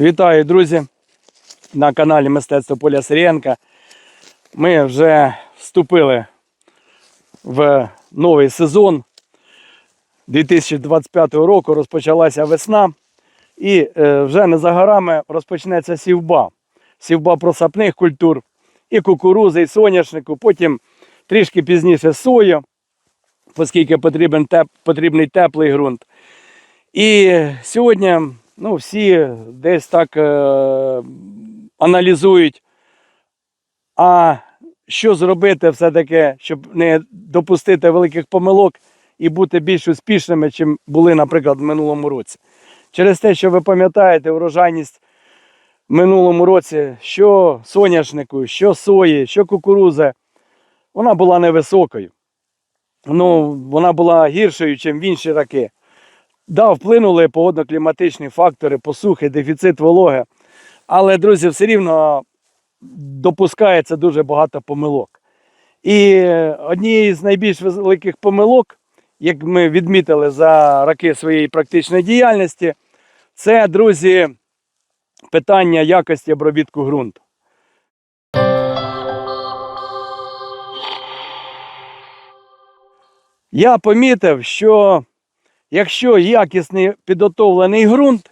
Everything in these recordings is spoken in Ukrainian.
Вітаю, друзі, на каналі Мистецтво Поля Сирієнка. Ми вже вступили в новий сезон 2025 року. Розпочалася весна, і е, вже не за горами розпочнеться сівба. Сівба просапних культур, і кукурузи, і соняшнику, потім трішки пізніше сою, оскільки потрібен теп, потрібний теплий ґрунт. І сьогодні ну, всі десь так е, аналізують, а що зробити все-таки, щоб не допустити великих помилок і бути більш успішними, чим були, наприклад, в минулому році. Через те, що ви пам'ятаєте, урожайність в минулому році, що соняшнику, що сої, що кукурузи, вона була невисокою. Ну, вона була гіршою, ніж в інші роки. Да, вплинули погодно-кліматичні фактори, посухи, дефіцит вологи. Але, друзі, все рівно допускається дуже багато помилок. І однією з найбільш великих помилок, як ми відмітили за роки своєї практичної діяльності, це, друзі, питання якості обробітку ґрунту. Я помітив, що якщо якісний підготовлений ґрунт,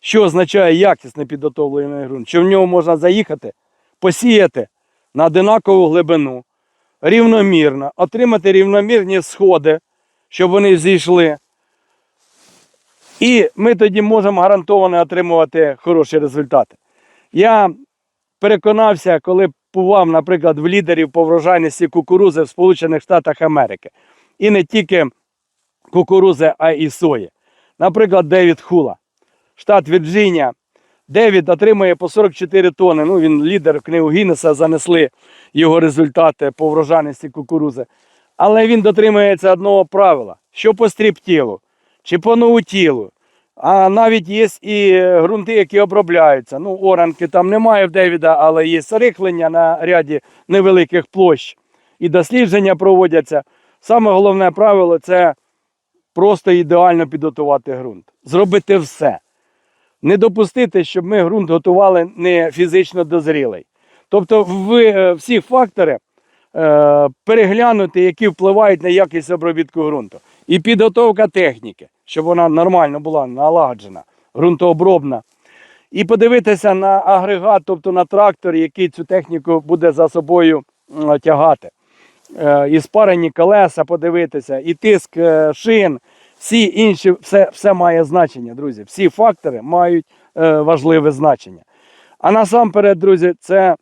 що означає якісно підготовлений ґрунт, що в нього можна заїхати, посіяти на одинакову глибину, рівномірно, отримати рівномірні сходи, щоб вони зійшли. І ми тоді можемо гарантовано отримувати хороші результати. Я переконався, коли бував, наприклад, в лідерів по врожайності кукурузи в Сполучених Штатах Америки. І не тільки кукурузи, а й сої. Наприклад, Девід Хула, штат Вірджинія. Девід отримує по 44 тони. Ну, він лідер книгу Гіннеса, занесли його результати по врожайності кукурузи. Але він дотримується одного правила: що по стріптілу, чи по новутілу. А навіть є і ґрунти, які обробляються. Ну, оранки там немає в Девіда, але є рихлення на ряді невеликих площ. І дослідження проводяться. Саме головне правило це просто ідеально підготувати ґрунт. Зробити все. Не допустити, щоб ми ґрунт готували не фізично дозрілий. Тобто в, е, всі фактори е, переглянути, які впливають на якість обробітку ґрунту. І підготовка техніки, щоб вона нормально була налагоджена, ґрунтообробна. І подивитися на агрегат, тобто на трактор, який цю техніку буде за собою тягати. Е, і спарені колеса подивитися, і тиск е, шин, всі інші, все, все має значення, друзі. Всі фактори мають е, важливе значення. А насамперед, друзі, це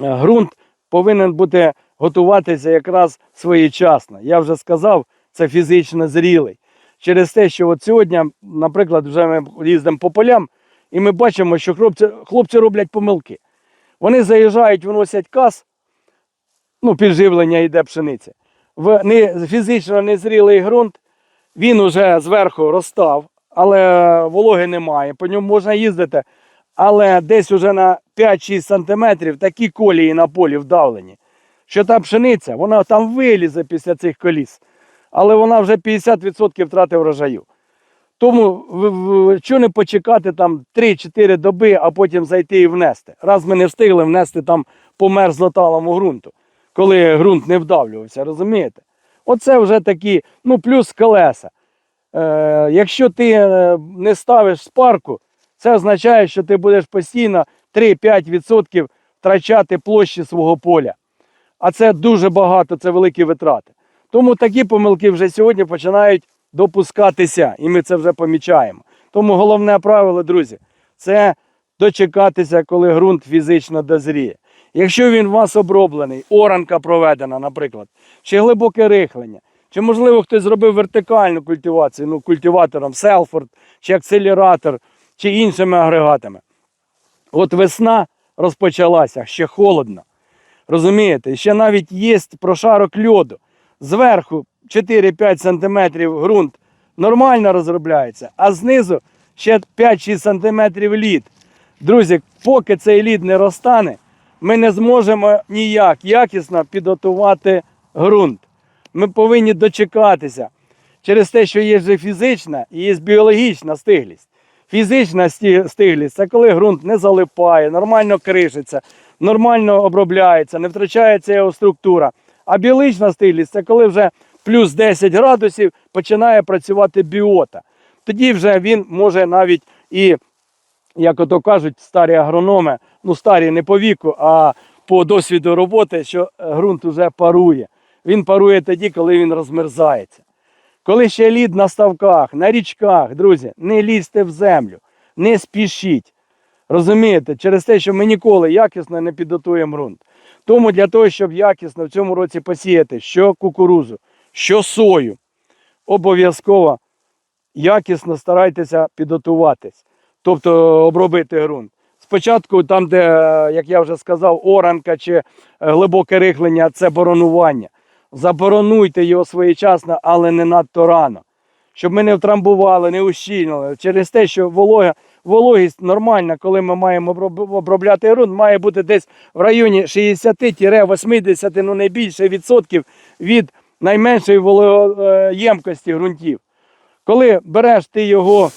ґрунт повинен бути готуватися якраз своєчасно. Я вже сказав, це фізично зрілий. Через те, що от сьогодні, наприклад, вже ми їздимо по полям, і ми бачимо, що хлопці, хлопці роблять помилки. Вони заїжджають, виносять каз, ну, підживлення йде пшениці. В не, фізично незрілий ґрунт, він уже зверху розстав, але вологи немає, по ньому можна їздити. Але десь уже на 5-6 сантиметрів такі колії на полі вдавлені, що та пшениця, вона там вилізе після цих коліс, але вона вже 50% втрати врожаю. Тому що не почекати там 3-4 доби, а потім зайти і внести. Раз ми не встигли внести там по мерзлоталому ґрунту, коли ґрунт не вдавлювався, розумієте? Оце вже такі, ну плюс колеса. Е, якщо ти е, не ставиш спарку, це означає, що ти будеш постійно 3-5% втрачати площі свого поля. А це дуже багато, це великі витрати. Тому такі помилки вже сьогодні починають допускатися, і ми це вже помічаємо. Тому головне правило, друзі, це дочекатися, коли ґрунт фізично дозріє. Якщо він у вас оброблений, оранка проведена, наприклад, чи глибоке рихлення, чи, можливо, хтось зробив вертикальну культивацію, ну, культиватором Селфорд, чи акселератор, чи іншими агрегатами. От весна розпочалася, ще холодно. Розумієте? Ще навіть є прошарок льоду. Зверху 4-5 см ґрунт нормально розробляється, а знизу ще 5-6 см лід. Друзі, поки цей лід не розтане, ми не зможемо ніяк якісно підготувати ґрунт. Ми повинні дочекатися через те, що є же фізична і є біологічна стиглість. Фізична стиглість це коли ґрунт не залипає, нормально кришиться, нормально обробляється, не втрачається його структура. А біологічна стиглість це коли вже плюс 10 градусів починає працювати біота. Тоді вже він може навіть і, як ото кажуть, старі агрономи, ну старі не по віку, а по досвіду роботи, що е, ґрунт вже парує. Він парує тоді, коли він розмерзається. Коли ще лід на ставках, на річках, друзі, не лізьте в землю, не спішіть. Розумієте, через те, що ми ніколи якісно не підготуємо ґрунт. Тому для того, щоб якісно в цьому році посіяти що кукурузу, що сою, обов'язково якісно старайтеся підготуватись, тобто обробити ґрунт. Спочатку, там, де, як я вже сказав, оранка чи е, глибоке рихлення це боронування. Заборонуйте його своєчасно, але не надто рано. Щоб ми не втрамбували, не ущільнили. Через те, що волога, вологість нормальна, коли ми маємо обробляти ґрунт, має бути десь в районі 60-80, ну не більше відсотків від найменшої вологоємкості ґрунтів. Коли береш ти його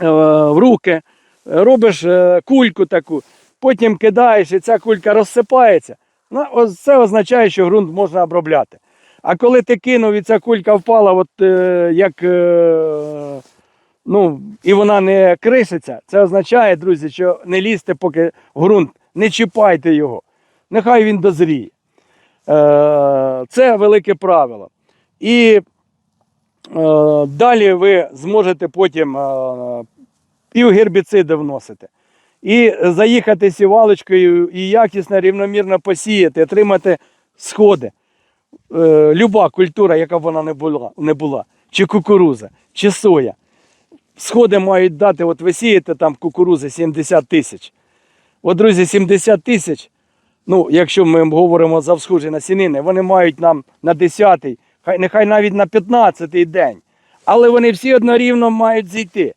в руки, робиш е, кульку таку, потім кидаєш, і ця кулька розсипається. Ну, це означає, що ґрунт можна обробляти. А коли ти кинув і ця кулька впала, от, е, як, е, ну, і вона не кришиться, це означає, друзі, що не лізьте поки ґрунт, не чіпайте його. Нехай він дозріє. Е, це велике правило. І е, далі ви зможете потім е, і гербіциди вносити. І заїхати сівалочкою і якісно, рівномірно посіяти, отримати сходи. Е, люба культура, яка б вона не була, не була, чи кукуруза, чи соя. Сходи мають дати, от ви сієте там кукурузи 70 тисяч. От, друзі, 70 тисяч, ну, якщо ми говоримо за всхожі насінини, вони мають нам на 10-й, хай, нехай навіть на 15-й день. Але вони всі однорівно мають зійти.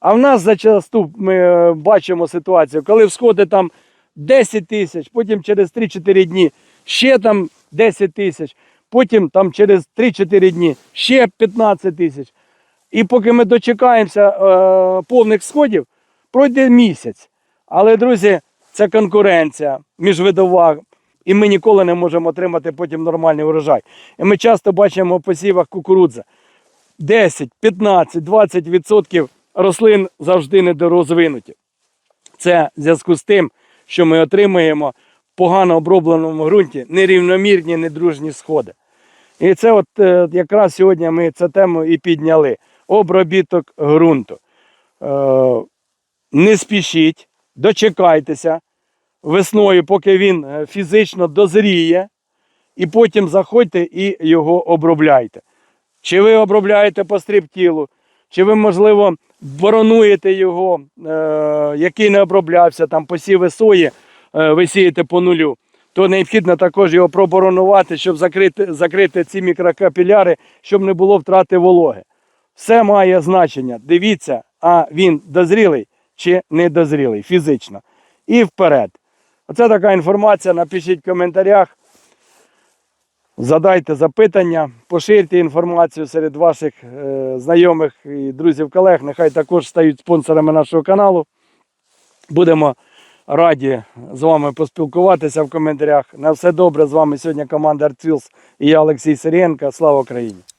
А в нас зачасту ми е, бачимо ситуацію, коли всходи там 10 тисяч, потім через 3-4 дні ще там 10 тисяч, потім там через 3-4 дні ще 15 тисяч. І поки ми дочекаємося е, повних сходів, пройде місяць. Але, друзі, це конкуренція міжвидова, і ми ніколи не можемо отримати потім нормальний урожай. І ми часто бачимо в посівах кукурудзи 10, 15, 20 відсотків рослин завжди недорозвинуті. Це в зв'язку з тим, що ми отримуємо в погано обробленому ґрунті нерівномірні, недружні сходи. І це от е, якраз сьогодні ми цю тему і підняли. Обробіток ґрунту. Е, не спішіть, дочекайтеся весною, поки він е, фізично дозріє, і потім заходьте і його обробляйте. Чи ви обробляєте по стріптілу, чи ви, можливо, боронуєте його, е, який не оброблявся, там посіви сої, е, ви сієте по нулю, то необхідно також його проборонувати, щоб закрити, закрити ці мікрокапіляри, щоб не було втрати вологи. Все має значення. Дивіться, а він дозрілий чи недозрілий фізично. І вперед. Оце така інформація. Напишіть в коментарях. Задайте запитання, поширте інформацію серед ваших е, знайомих і друзів колег. Нехай також стають спонсорами нашого каналу. Будемо раді з вами поспілкуватися в коментарях. На все добре з вами сьогодні команда Артвілс і я Олексій Сирієнко. Слава Україні!